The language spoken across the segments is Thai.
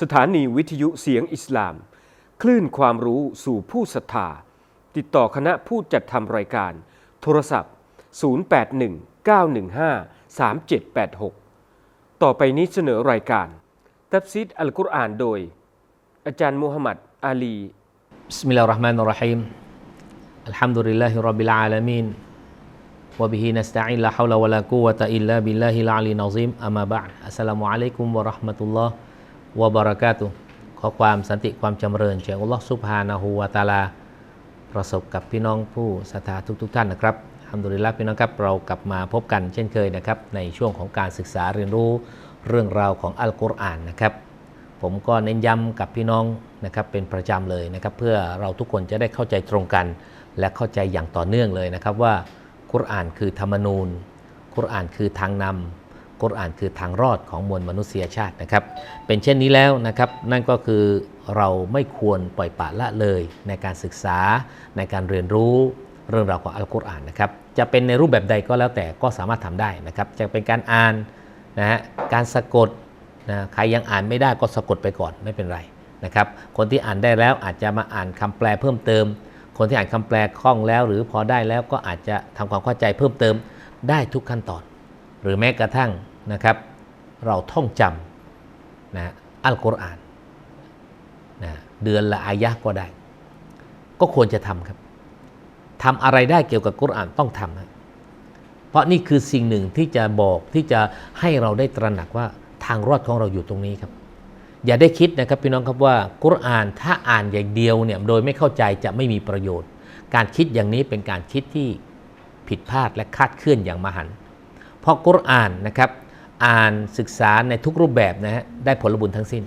สถานีวิทยุเสียงอิสลาม คลื่นความรู้สู่ผู้ศรัทธา ติดต่อคณะผู้จัดทำรายการ โทรศัพท์ 0819153786 ต่อไปนี้เสนอรายการ ตับซิดอัลกุรอานโดย อาจารย์มูฮัมหมัดอาลี بسم الله الرحمن الرحيم الحمد لله رب العالمين وبه نستعين لا حول ولا قوة إلا بالله العلي العظيم أما بعد السلام عليكم ورحمة الله วะบารากาตุขอความสันติความจำเริญจากอุลลอฮฺสุภานาหูวาตาลา ประสบกับพี่น้องผู้ศรัทธาทุก ๆ ท่านนะครับฮัมดุลิลละพี่น้องครับเรากลับมาพบกันเช่นเคยนะครับในช่วงของการศึกษาเรียนรู้เรื่องราวของอัลกุรอานนะครับ ผมก็เน้นย้ำกับพี่น้องนะครับเป็นประจำเลยนะครับ เพื่อเราทุกคนจะได้เข้าใจตรงกัน และเข้าใจอย่างต่อเนื่องเลยนะครับว่ากุรอานคือธรรมนูญกุรอานคือทางนำ กุรอานคือทางรอดของมวลมนุษยชาตินะครับ เป็นเช่นนี้แล้วนะครับ นั่นก็คือเราไม่ควรปล่อยปละละเลยในการศึกษาในการเรียนรู้เรื่องราวของอัลกุรอานนะครับ จะเป็นในรูปแบบใดก็แล้วแต่ก็สามารถทำได้นะครับ จะเป็นการอ่านนะฮะการสะกดนะใครยังอ่านไม่ได้ก็สะกดไปก่อนไม่เป็นไรนะครับ คนที่อ่านได้แล้วอาจจะมาอ่านคำแปลเพิ่มเติม คนที่อ่านคำแปลคล่องแล้ว หรือพอได้แล้วก็อาจจะทำความเข้าใจเพิ่มเติมได้ทุกขั้นตอน หรือแม้กระทั่งนะครับ เราท่องจำนะอัลกุรอานนะเดือนละอายะห์ก็ได้ ก็ควรจะทำครับทำอะไรได้เกี่ยวกับกุรอานต้องทำครับเพราะนี่คือสิ่งหนึ่งที่จะบอกที่จะให้เราได้ตระหนักว่าทางรอดของเราอยู่ตรงนี้ครับ อย่าได้คิดนะครับพี่น้องครับว่ากุรอานถ้าอ่านอย่างเดียวเนี่ยโดยไม่เข้าใจจะไม่มีประโยชน์ การคิดอย่างนี้เป็นการคิดที่ผิดพลาดและคาดเคลื่อนอย่างมหันต์ เพราะกุรอานนะครับอ่านศึกษาในทุกรูปแบบนะฮะได้ผลบุญทั้งสิ้น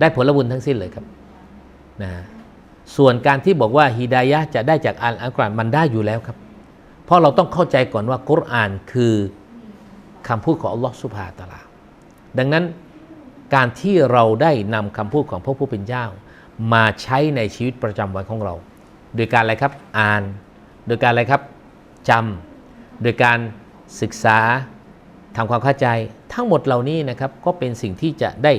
ได้ผลบุญทั้งสิ้นเลยครับนะส่วนการที่บอกว่าฮิดายะจะได้จากอ่านอัลกุรอานมันได้อยู่แล้วครับ เพราะเราต้องเข้าใจก่อนว่ากุรอานคือคำพูดของอัลลอฮฺสุบฮาตาลา ดังนั้นการที่เราได้นำคำพูดของพระผู้เป็นเจ้า มาใช้ในชีวิตประจำวันของเรา โดยการอะไรครับอ่าน โดยการอะไรครับจำโดยการ ศึกษาทำความเข้าใจทั้งหมดเหล่านี้นะครับก็เป็นสิ่งที่จะได้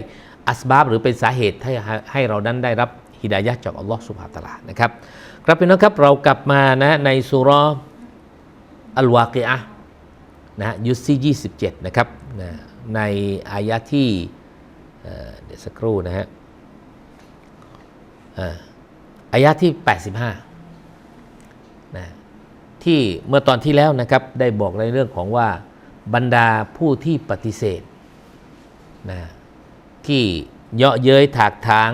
อัสบาบหรือเป็นสาเหตุให้ให้เรานั้นได้รับฮิดายะจากอัลลอฮฺสุบฮาตะลานะครับครับพี่น้องครับเรากลับมานะในสุร์อัลวากิอะห์นะฮะยุสซี่27นะครับนะในอายะที่เเดี๋ยวสักครู่นะฮะอายะที่ 85 ที่เมื่อตอนที่แล้วนะครับ ได้บอกในเรื่องของว่าบรรดาผู้ที่ปฏิเสธนะที่เยาะเย้ยถากถาง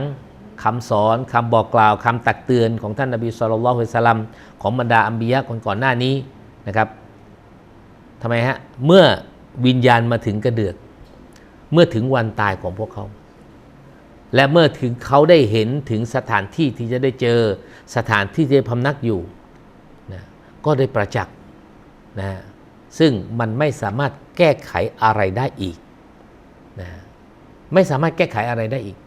คำสอนคำบอกกล่าวคำตักเตือนของท่านนบีสุลต่านละฮ์สลัมของบรรดาอัมบียะคนก่อนหน้านี้นะครับทำไมฮะเมื่อวิญญาณมาถึงกระเดือก เมื่อถึงวันตายของพวกเขา และเมื่อถึงเขาได้เห็นถึงสถานที่ที่จะได้เจอสถานที่ที่จะพำนักอยู่ ก็ได้ประจักษ์นะซึ่งมันไม่สามารถแก้ไขอะไรได้อีกนะไม่สามารถแก้ไขอะไรได้อีก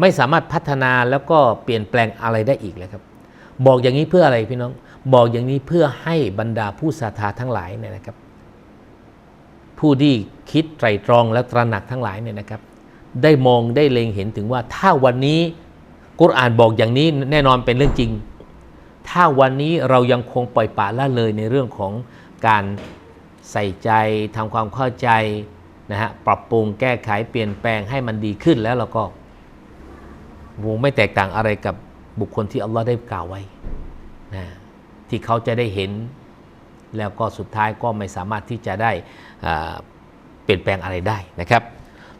ไม่สามารถพัฒนาแล้วก็เปลี่ยนแปลงอะไรได้อีกเลยครับบอกอย่างนี้เพื่ออะไรพี่น้อง บอกอย่างนี้เพื่อให้บรรดาผู้ศรัทธาทั้งหลายเนี่ยนะครับ ผู้ที่คิดไตรตรองและตระหนักทั้งหลายเนี่ยนะครับ ได้มองได้เล็งเห็นถึงว่าถ้าวันนี้กุรอานบอกอย่างนี้แน่นอนเป็นเรื่องจริง ถ้าวันนี้เรายังคงปล่อยปละละเลยในเรื่องของการใส่ใจทำความเข้าใจนะฮะปรับปรุงแก้ไขเปลี่ยนแปลงให้มันดีขึ้นแล้วเราก็วงไม่แตกต่างอะไรกับบุคคลที่อัลลอฮ์ได้กล่าวไว้นะที่เขาจะได้เห็น แล้วก็สุดท้ายก็ไม่สามารถที่จะได้เปลี่ยนแปลงอะไรได้นะครับ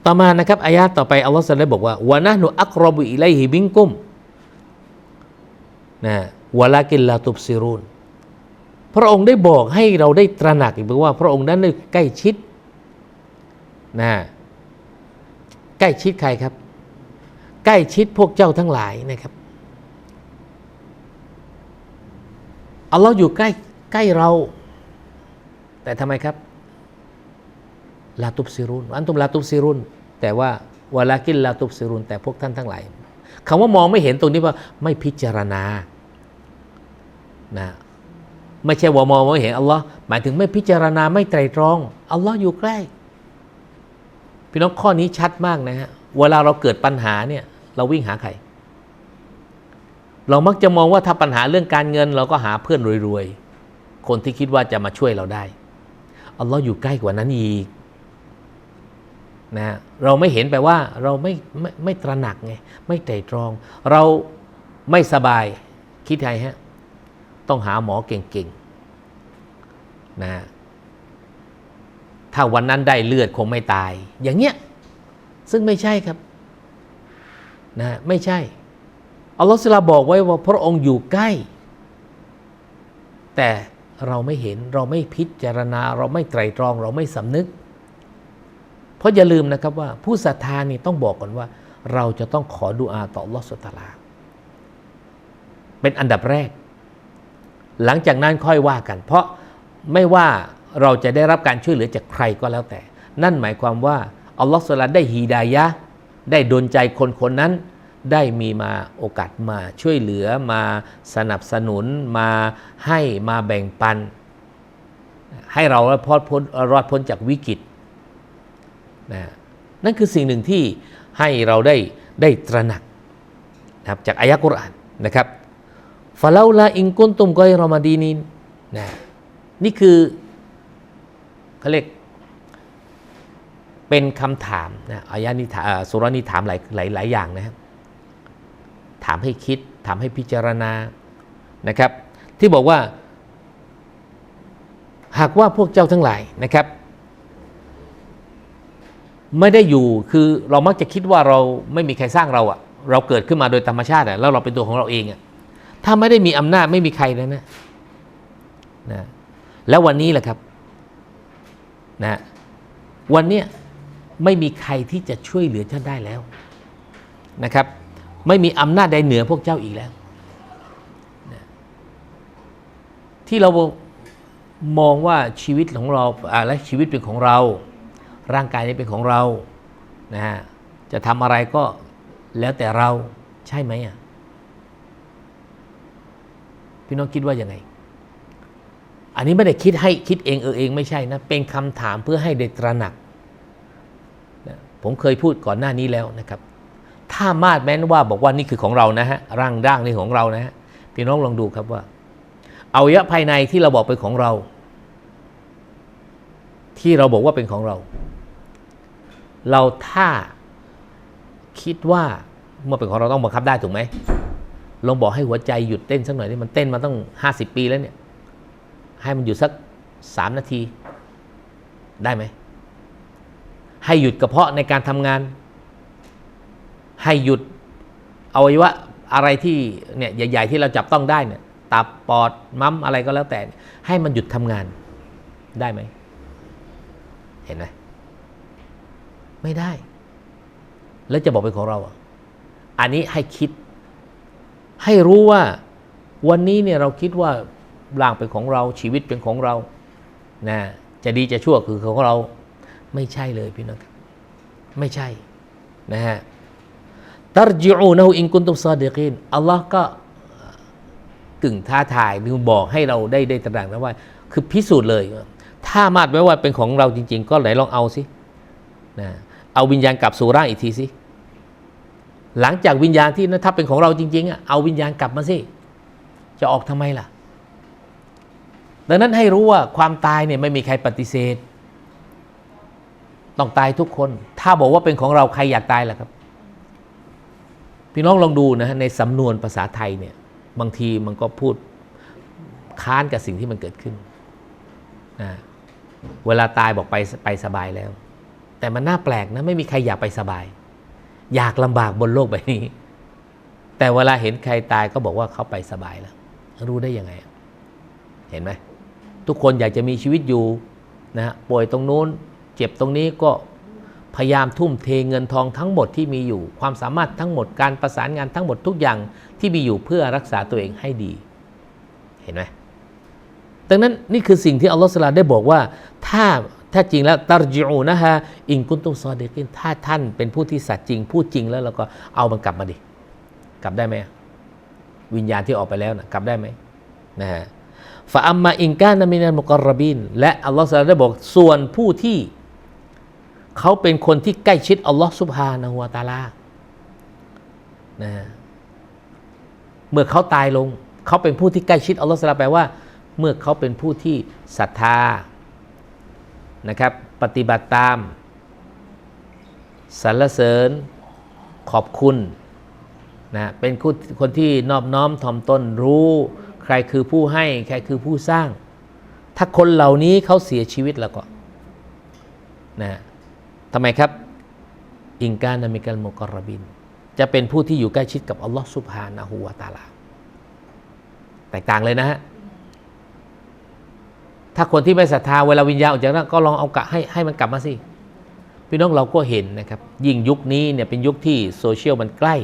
ต่อมานะครับอายะต่อไปอัลลอฮฺสัลได้บอกว่าวะนะหนุอักรบุอิไลฮิบิงกุมนะ วะลากินลาตุบซิรุนพระองค์ได้บอกให้เราได้ตระหนักอีกว่าพระองค์นั้นได้ใกล้ชิดนะใกล้ชิดใครครับ ใกล้ชิดพวกเจ้าทั้งหลายนะครับอัลลอฮ์อยู่ใกล้ใกล้เรา แต่ทำไมครับลาตุบซิรุนอันตุมลาตุบซิรุนแต่ว่าวาลากินลาตุบซิรุนแต่พวกท่านทั้งหลายคำว่ามองไม่เห็นตรงนี้ว่าไม่พิจารณา นะไม่ใช่ว่ามองไม่เห็นอัลลอฮ์หมายถึงไม่พิจารณาไม่ไตรตรองอัลลอฮ์อยู่ใกล้ พี่น้องข้อนี้ชัดมากนะฮะเวลาเราเกิดปัญหาเนี่ยเราวิ่งหาใคร เรามักจะมองว่าถ้าปัญหาเรื่องการเงิน เราก็หาเพื่อนรวยๆ คนที่คิดว่าจะมาช่วยเราได้อัลลอฮ์อยู่ใกล้กว่านั้นอีกนะเราไม่เห็นไปลว่าเราไม่ไม่ไม่ตระหนักไงไม่ไตรตรอง เราไม่สบายคิดไงฮะ ต้องหาหมอเก่งๆนะถ้าวันนั้นได้เลือดคงไม่ตาย อย่างเงี้ยซึ่งไม่ใช่ครับนะไม่ใช่อัลลอฮฺสุลาบอกไว้ว่าพระองค์อยู่ใกล้ แต่เราไม่เห็นเราไม่พิจารณา เราไม่ไตรตรองเราไม่สำนึก เพราะอย่าลืมนะครับว่าผู้ศรัทธานี่ต้องบอกก่อนว่า เราจะต้องขอดุอาต่ออัลลอฮฺสุตาลา เป็นอันดับแรก หลังจากนั้นค่อยว่ากัน เพราะไม่ว่าเราจะได้รับการช่วยเหลือจากใครก็แล้วแต่ นั่นหมายความว่าอัลลอฮฺสุลาได้ฮีดายะได้ดลใจคนคนนั้น ได้มีมาโอกาสมาช่วยเหลือมาสนับสนุนมาให้มาแบ่งปัน ให้เรารอดพ้นรอดพ้นจากวิกฤตนะนั่นคือสิ่งหนึ่งที่ให้เราได้ได้ตระหนักนะครับจากอายะกุรอานนะครับ ฟาเลาลาอิงกุนตุมกอยรอมาดีนินนะนี่คือเขาเรียกเป็นคำถามนะอายะนี้ถามอ่าสุรานี้ถามหลายหลายหลายอย่างนะครับถามให้คิดถามให้พิจารณานะครับ ที่บอกว่า หากว่าพวกเจ้าทั้งหลายนะครับ ไม่ได้อยู่คือเรามักจะคิดว่าเราไม่มีใครสร้างเราอะเราเกิดขึ้นมาโดยธรรมชาติอะแล้วเราเป็นตัวของเราเองอะ ถ้าไม่ได้มีอำนาจไม่มีใครแล้วนะนะแล้ววันนี้แหละครับนะวันเนี้ยไม่มีใครที่จะช่วยเหลือท่านได้แล้วนะครับ ไม่มีอำนาจใดเหนือพวกเจ้าอีกแล้วนะที่เรามองว่าชีวิตของเราอ่าและชีวิตเป็นของเรา ร่างกายนี้เป็นของเรานะฮะจะทำอะไรก็แล้วแต่เราใช่ไหมอะ พี่น้องคิดว่ายังไง อันนี้ไม่ได้คิดให้คิดเองเออเองไม่ใช่นะ เป็นคำถามเพื่อให้ได้ตระหนักนะผมเคยพูดก่อนหน้านี้แล้วนะครับ ถ้ามาดแม้นว่าบอกว่านี่คือของเรานะฮะร่างร่างนี่ของเรานะฮะพี่น้องลองดูครับว่าเอวัยะภายในที่เราบอกเป็นของเรา ที่เราบอกว่าเป็นของเรา เราถ้าคิดว่าเมื่อเป็นของเราต้องบังคับได้ถูกไหม ลองบอกให้หัวใจหยุดเต้นสักหน่อยนี่มันเต้นมาต้องห้าสิบปีแล้วเนี่ย ให้มันหยุดสักสามนาที ได้ไหม ให้หยุดกระเพาะในการทำงาน ให้หยุดอวัยวะอะไรที่เนี่ยใหญ่ๆที่เราจับต้องได้เนี่ยตับปอดม้มอะไรก็แล้วแต่ ให้มันหยุดทำงานได้ไหม เห็นไหมไม่ได้ แล้วจะบอกเป็นของเราอะอันนี้ให้คิด ให้รู้ว่าวันนี้เนี่ยเราคิดว่าร่างเป็นของเราชีวิตเป็นของเรานะจะดีจะชั่วคือของเราไม่ใช่เลยพี่น้องไม่ใช่นะฮะตัรจิอูนะฮูอินกุนตุมซาดิกีนอัลลอฮ์ก็กึ่งท้าทายหรือบอกให้เราได้ได้ตระหนักนะว่า คือพิสูจน์เลย ถ้ามาดไว้ว่าเป็นของเราจริง ๆ ก็ไหนลองเอาสินะเอาวิญญาณกลับสู่ร่างอีกทีสิ หลังจากวิญญาณที่นะถ้าเป็นของเราจริงๆเอาวิญญาณกลับมาสิจะออกทำไมล่ะ ดังนั้นให้รู้ว่าความตายเนี่ยไม่มีใครปฏิเสธ ต้องตายทุกคน ถ้าบอกว่าเป็นของเราใครอยากตายล่ะครับ พี่น้องลองดูนะฮะในสำนวนภาษาไทยเนี่ยบางทีมันก็พูดค้านกับสิ่งที่มันเกิดขึ้นนะเวลาตายบอกไปไปสบายแล้ว แต่มันน่าแปลกนะไม่มีใครอยากไปสบาย อยากลำบากบนโลกใบนี้ แต่เวลาเห็นใครตายก็บอกว่าเขาไปสบายแล้ว รู้ได้ยังไง เห็นไหมทุกคนอยากจะมีชีวิตอยู่นะฮะป่วยตรงนู้น เจ็บตรงนี้ก็พยายามทุ่มเทเงินทองทั้งหมดที่มีอยู่ ความสามารถทั้งหมดการประสานงานทั้งหมดทุกอย่างที่มีอยู่เพื่อรักษาตัวเองให้ดี เห็นไหมดังนั้นนี่คือสิ่งที่อัลลอฮฺสลาได้บอกว่า ถ้า ถ้าจริงแล้วตารจิอูนะฮะอิงกุนตุมซอดีกินถ้าท่านเป็นผู้ที่สัตย์จริงพูดจริงแล้วเราก็เอามันกลับมาดิ กลับได้ไหมวิญญาณที่ออกไปแล้วนะกลับได้ไหมนะฮะฟาอัมมาอิงกานามินันมุกรบินและอัลลอฮฺสลาได้บอกส่วนผู้ที่เขาเป็นคนที่ใกล้ชิดอัลลอฮ์สุบฮานะฮุวาตาลานะเมื่อเขาตายลง เขาเป็นผู้ที่ใกล้ชิดอัลลอฮ์สลาแปลว่า เมื่อเขาเป็นผู้ที่ศรัทธา นะครับปฏิบัติตามสรรเสริญขอบคุณนะเป็นคนคนที่นอบน้อมถ่อมตนรู้ใครคือผู้ให้ใครคือผู้สร้าง ถ้าคนเหล่านี้เขาเสียชีวิตแล้วก็นะทำไมครับ อิงการนามิกัลมุกรบิน จะเป็นผู้ที่อยู่ใกล้ชิดกับอัลลอฮ์สุบฮานะฮูวาตาลา แตกต่างเลยนะฮะ ถ้าคนที่ไม่ศรัทธาเวลาวิญญาณออกจากนั้นก็ลองเอากะให้ให้มันกลับมาสิพี่น้องเราก็เห็นนะครับ ยิ่งยุคนี้เนี่ยเป็นยุคที่โซเชียลมันใกล้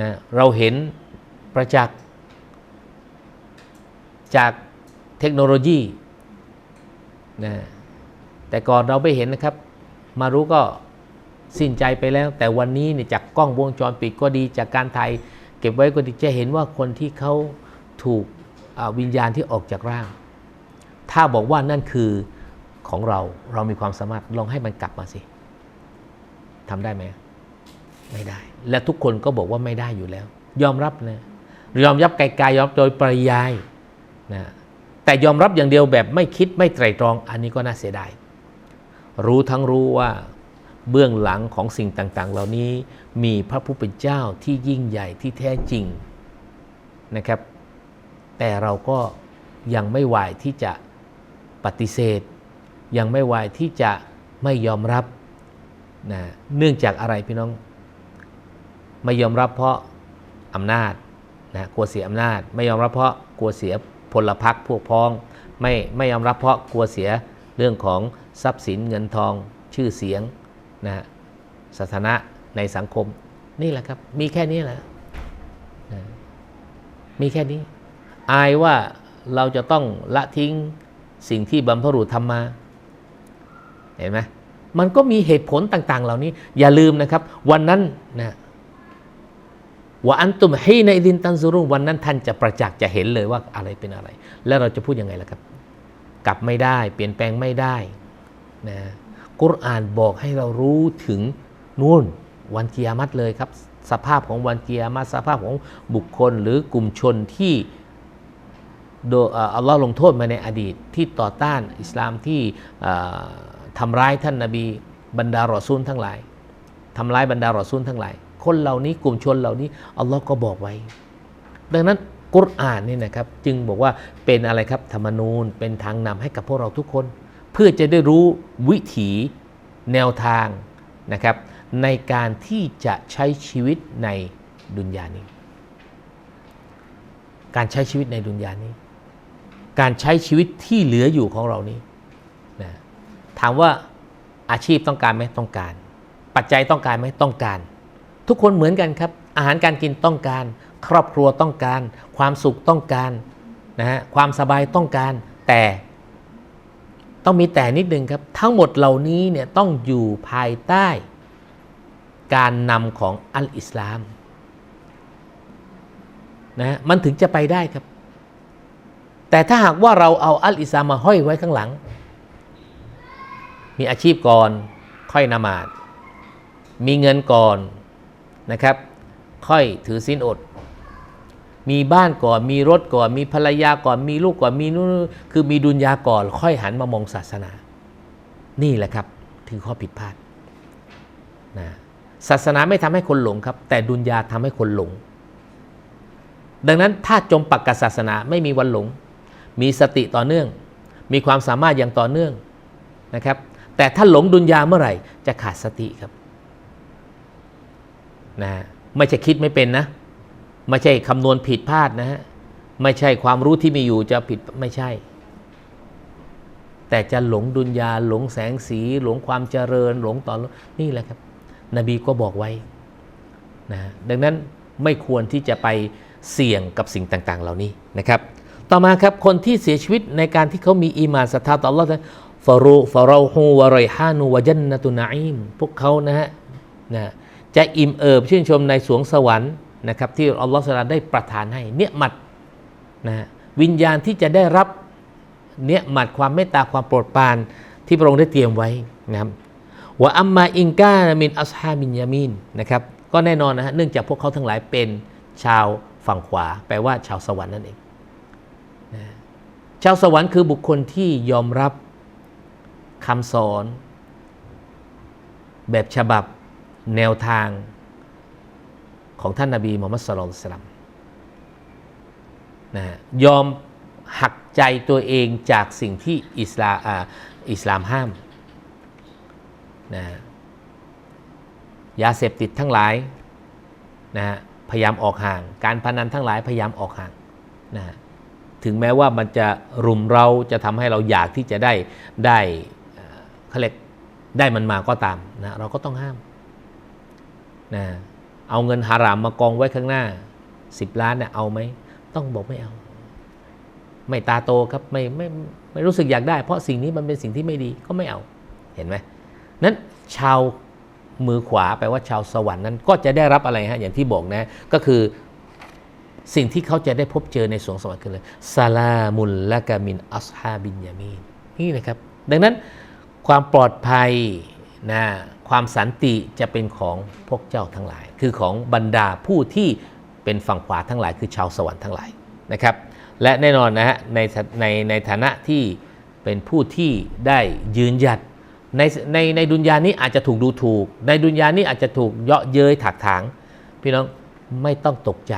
นะเราเห็นประจักษ์จากเทคโนโลยีนะแต่ก่อนเราไม่เห็นนะครับ มารู้ก็สิ้นใจไปแล้ว แต่วันนี้เนี่ยจากกล้องวงจรปิดก็ดี จากการถ่ายเก็บไว้ก็ดีจะเห็นว่าคนที่เขาถูกวิญญาณที่ออกจากร่าง ถ้าบอกว่านั่นคือของเราเรามีความสามารถลองให้มันกลับมาสิทำได้ไหมไม่ได้ และทุกคนก็บอกว่าไม่ได้อยู่แล้ว ยอมรับนะยอมรับไกลๆยอมรับโดยปริยายนะแต่ยอมรับอย่างเดียวแบบไม่คิดไม่ไตรตรอง อันนี้ก็น่าเสียดายรู้ทั้งรู้ว่าเบื้องหลังของสิ่งต่างๆ เหล่านี้มีพระผู้เป็นเจ้าที่ยิ่งใหญ่ที่แท้จริงนะครับ แต่เราก็ยังไม่ไหวที่จะ ปฏิเสธ ยังไม่ไหวที่จะไม่ยอมรับนะเนื่องจากอะไรพี่น้อง ไม่ยอมรับเพราะอำนาจนะกลัวเสียอำนาจ ไม่ยอมรับเพราะกลัวเสียพลพรรคพวกพ้อง ไม่ไม่ยอมรับเพราะกลัวเสียเรื่องของทรัพย์สินเงินทองชื่อเสียงนะสถานะในสังคมนี่แหละครับ มีแค่นี้แหละนะมีแค่นี้ อายว่าเราจะต้องละทิ้ง สิ่งที่บรรพรุษทำมา เห็นไหมมันก็มีเหตุผลต่าง ๆ เหล่านี้ อย่าลืมนะครับ วันนั้นนะว่าอันตุมฮีในดินตันซูรุวันนั้นท่านจะประจักษ์จะเห็นเลยว่าอะไรเป็นอะไร แล้วเราจะพูดยังไงล่ะครับ กลับไม่ได้เปลี่ยนแปลงไม่ได้นะกุรอานบอกให้เรารู้ถึงนู่นวันกิยามัตเลยครับ สภาพของวันกิยามัตสภาพของบุคคลหรือกลุ่มชนที่ โดยเอ่ออัลลอฮ์ลงโทษมาในอดีตที่ต่อต้านอิสลามที่ทำร้ายท่านนาบีบรรดารอซูลทั้งหลายทำร้ายบรรดารอซูลทั้งหลาย คนเหล่านี้กลุ่มชนเหล่านี้อัลลอฮ์ก็บอกไว้ ดังนั้นกุรอานนี่นะครับจึงบอกว่าเป็นอะไรครับธรรมนูญเป็นทางนำให้กับพวกเราทุกคน เพื่อจะได้รู้วิถีแนวทางนะครับในการที่จะใช้ชีวิตในดุนยานี้ การใช้ชีวิตในดุนยานี้ การใช้ชีวิตที่เหลืออยู่ของเรานี้นะถามว่าอาชีพต้องการไหมต้องการ ปัจจัยต้องการไหมต้องการ ทุกคนเหมือนกันครับ อาหารการกินต้องการ ครอบครัวต้องการ ความสุขต้องการนะฮะความสบายต้องการแต่ต้องมีแต่นิดนึงครับ ทั้งหมดเหล่านี้เนี่ยต้องอยู่ภายใต้ การนำของอัลอิสลามนะฮะมันถึงจะไปได้ครับ แต่ถ้าหากว่าเราเอาอัลอิสลามมาห้อยไว้ข้างหลัง มีอาชีพก่อนค่อยนมาดมีเงินก่อนนะครับ ค่อยถือศีลอด มีบ้านก่อน มีรถก่อน มีภรรยาก่อน มีลูกก่อน มีนู่นคือมีดุนยาก่อน ค่อยหันมามองศาสนา นี่แหละครับคือข้อผิดพลาดนะศาสนาไม่ทำให้คนหลงครับ แต่ดุนยาทำให้คนหลง ดังนั้นถ้าจมปักกับศาสนาไม่มีวันหลง มีสติต่อเนื่อง มีความสามารถอย่างต่อเนื่องนะครับ แต่ถ้าหลงดุนยาเมื่อไหร่จะขาดสติครับนะไม่ใช่คิดไม่เป็นนะ ไม่ใช่คำนวณผิดพลาดนะฮะไม่ใช่ความรู้ที่มีอยู่จะผิดไม่ใช่ แต่จะหลงดุนยาหลงแสงสี หลงความเจริญ หลงต่อนี่แหละครับ นบีก็บอกไว้นะดังนั้นไม่ควรที่จะไปเสี่ยงกับสิ่งต่าง ๆ เหล่านี้นะครับ ต่อมาครับคนที่เสียชีวิตในการที่เขามีอีมานศรัทธาต่อ Allah นะฟารูฟาราฮูวะไรฮานูวะจันนตุนาอิมพวกเขานะฮะนะจะอิ่มเอิบชื่นชมในสวงสวรรค์นะครับที่อัลลอฮฺสุลาได้ประทานให้ เนียมัดนะฮะวิญญาณที่จะได้รับเนียมัดความเมตตาความโปรดปรานที่พระองค์ได้เตรียมไว้นะครับวะอัมมาอิงกามินอัสฮาบินยามินนะครับก็แน่นอนนะฮะเนื่องจากพวกเขาทั้งหลายเป็นชาวฝั่งขวา แปลว่าชาวสวรรค์นั่นเอง ชาวสวรรค์คือบุคคลที่ยอมรับคำสอน แบบฉบับแนวทางของท่านนาบีมุฮัมมัดสุลลัลลอฮุอะลัยฮิวะซัลลัมนะฮะยอมหักใจตัวเองจากสิ่งที่อิสลามอิสลามห้ามนะฮะยาเสพติดทั้งหลายนะฮะพยายามออกห่าง การพนันทั้งหลายพยายามออกห่างนะฮะ ถึงแม้ว่ามันจะรุมเราจะทำให้เราอยากที่จะได้ได้เขาเรียกได้มันมาก็ตามนะเราก็ต้องห้ามนะเอาเงินฮารามมากองไว้ข้างหน้า 10 ล้านเนี่ยเอาไหมต้องบอกไม่เอา ไม่ตาโตครับไม่ไม่ไม่รู้สึกอยากได้ เพราะสิ่งนี้มันเป็นสิ่งที่ไม่ดีก็ไม่เอาเห็นไหมนั้นชาวมือขวาแปลว่าชาวสวรรค์นั้นก็จะได้รับอะไรฮะอย่างที่บอกนะก็คือ สิ่งที่เขาจะได้พบเจอในสวงสวรรค์คือเลยซาลามุลละกามินอัสฮาบินยามีนนี่นะครับ ดังนั้นความปลอดภัยนะความสันติจะเป็นของพวกเจ้าทั้งหลาย คือของบรรดาผู้ที่เป็นฝั่งขวาทั้งหลาย คือชาวสวรรค์ทั้งหลายนะครับ และแน่นอนนะฮะในในในฐานะที่เป็นผู้ที่ได้ยืนหยัดในในในดุนยานี้อาจจะถูกดูถูก ในดุนยานี้อาจจะถูกเยาะเย้ยถักถาง พี่น้องไม่ต้องตกใจ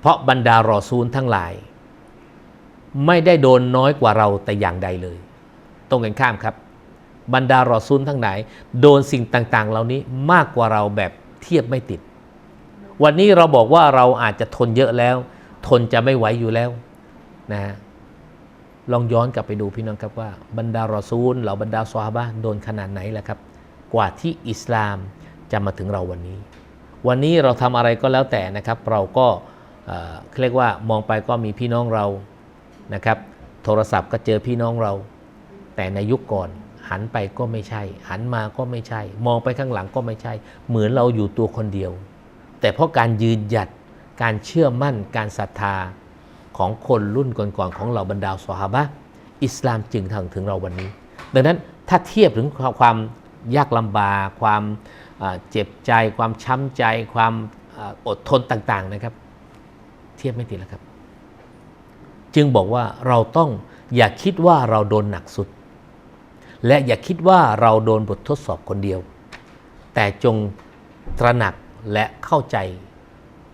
เพราะบรรดารอซูลทั้งหลาย ไม่ได้โดนน้อยกว่าเราแต่อย่างใดเลย ตรงกันข้ามครับ บรรดารอซูลทั้งหลาย โดนสิ่งต่างๆ เหล่านี้มากกว่าเราแบบเทียบไม่ติด วันนี้เราบอกว่าเราอาจจะทนเยอะแล้ว ทนจะไม่ไหวอยู่แล้วนะฮะลองย้อนกลับไปดูพี่น้องครับว่าบรรดารอซูลเหล่าบรรดาซอฮาบะโดนขนาดไหนแหละครับ กว่าที่อิสลามจะมาถึงเราวันนี้ วันนี้เราทำอะไรก็แล้วแต่นะครับ เราก็ เอ่อเรียกว่ามองไปก็มีพี่น้องเรานะครับ โทรศัพท์ก็เจอพี่น้องเรา แต่ในยุคก่อนหันไปก็ไม่ใช่ หันมาก็ไม่ใช่ มองไปข้างหลังก็ไม่ใช่ เหมือนเราอยู่ตัวคนเดียว แต่เพราะการยืนหยัดการเชื่อมั่นการศรัทธาของคนรุ่นก่อนๆของเราบรรดาสหาบะอิสลามจึงถึงถึงเราวันนี้ ดังนั้นถ้าเทียบถึงความยากลำบากความเจ็บใจ ความช้ำใจ ความอดทนต่างๆนะครับ เทียบไม่ติดแล้วครับ จึงบอกว่าเราต้องอย่าคิดว่าเราโดนหนักสุด และอย่าคิดว่าเราโดนบททดสอบคนเดียว แต่จงตระหนักและเข้าใจ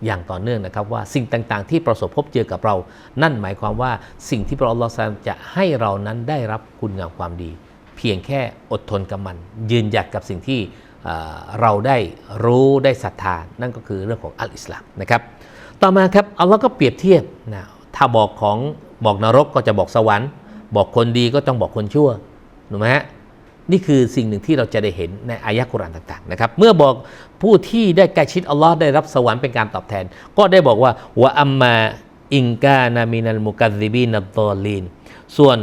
อย่างต่อเนื่องนะครับว่าสิ่งต่างๆ ที่ประสบพบเจอกับเรา นั่นหมายความว่าสิ่งที่พระอัลลอฮฺจะให้เรานั้นได้รับคุณงามความดี เพียงแค่อดทนกับมัน ยืนหยัดกับสิ่งที่เอ่อเราได้รู้ได้ศรัทธานั่นก็คือเรื่องของอัลอิสลามนะครับ ต่อมาครับอัลลอฮ์ก็เปรียบเทียบนะถ้าบอกของบอกนรกก็จะบอกสวรรค์ บอกคนดีก็ต้องบอกคนชั่วถูกไหมฮะนี่คือสิ่งหนึ่งที่เราจะได้เห็นในอายะกุรานต่างๆนะครับ เมื่อบอกผู้ที่ได้ใกล้ชิดอัลลอฮ์ได้รับสวรรค์เป็นการตอบแทน ก็ได้บอกว่าวะอัมมาอิงกานามินัลมุกัซิบีนัดดอลีน ส่วน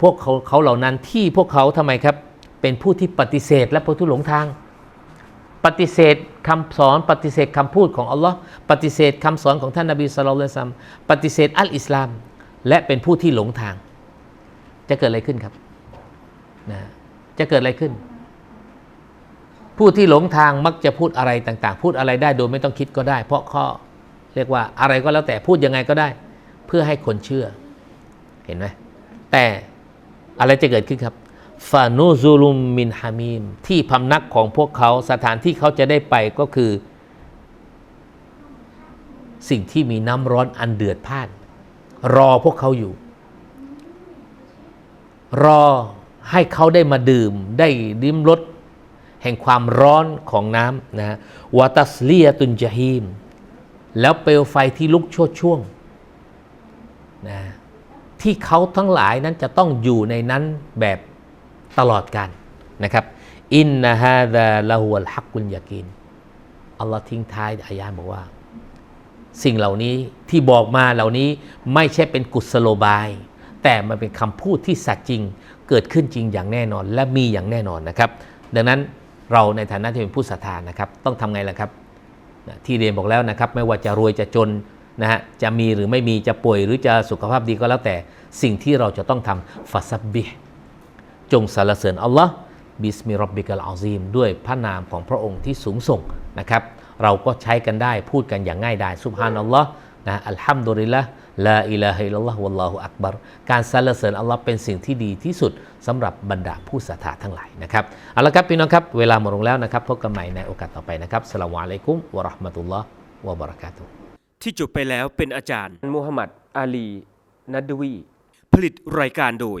พวกเขาเขาเหล่านั้นที่พวกเขาทำไมครับ เป็นผู้ที่ปฏิเสธและผู้ที่หลงทาง ปฏิเสธคำสอนปฏิเสธคำพูดของอัลลอฮ์ปฏิเสธคำสอนของท่านนบีสุลต่านปฏิเสธอัลอิสลาม และเป็นผู้ที่หลงทาง จะเกิดอะไรขึ้นครับนะจะเกิดอะไรขึ้น ผู้ที่หลงทางมักจะพูดอะไรต่าง ๆ พูดอะไรได้โดยไม่ต้องคิดก็ได้ เพราะข้อเรียกว่าอะไรก็แล้วแต่พูดยังไงก็ได้ เพื่อให้คนเชื่อเห็นไหมแต่อะไรจะเกิดขึ้นครับ ฟานูซูลุมมินฮามีมที่พำนักของพวกเขาสถานที่เขาจะได้ไปก็คือ สิ่งที่มีน้ำร้อนอันเดือดพล่าน รอพวกเขาอยู่ รอให้เขาได้มาดื่ม ได้ริมรสแห่งความร้อนของน้ำนะฮะวาตัสเลียตุนจาฮีม แล้วเปลวไฟที่ลุกโชดช่วงนะที่เขาทั้งหลายนั้นจะต้องอยู่ในนั้นแบบ ตลอดการนะครับอินนะฮาดาละฮุลฮักกุลยากินอัลลอฮ์ทิ้งท้ายอายาบอกว่า สิ่งเหล่านี้ที่บอกมาเหล่านี้ไม่ใช่เป็นกุศโลบาย แต่มันเป็นคำพูดที่สัตย์จริงเกิดขึ้นจริงอย่างแน่นอน และมีอย่างแน่นอนนะครับ ดังนั้นเราในฐานะที่เป็นผู้ศรัทธานะครับ ต้องทำไงล่ะครับ ที่เรียนบอกแล้วนะครับ ไม่ว่าจะรวยจะจนนะฮะจะมีหรือไม่มีจะป่วยหรือจะสุขภาพดีก็แล้วแต่สิ่งที่เราจะต้องทำฟัซับบิ จงสรรเสริญอัลลอฮ์บิสมิรับบิกัลอาซีมด้วยพระนามของพระองค์ที่สูงส่งนะครับ เราก็ใช้กันได้พูดกันอย่างง่ายดายซุบฮานัลลอฮ์นะอัลฮัมดุลิลละลาอิลาฮะอิลลัลลอฮ์วัลลอฮุอักบัรการสรรเสริญอัลลอฮ์เป็นสิ่งที่ดีที่สุดสำหรับบรรดาผู้ศรัทธาทั้งหลายนะครับเอาละครับพี่น้องครับเวลาหมดลงแล้วนะครับพบกันใหม่ในโอกาสต่อไปนะครับสลามอะลัยกุมวะเราะห์มะตุลลอฮ์วะบะเราะกาตุฮ์ที่จบไปแล้วเป็นอาจารย์มูฮัมหมัดอาลีนัดวี ผลิตรายการโดย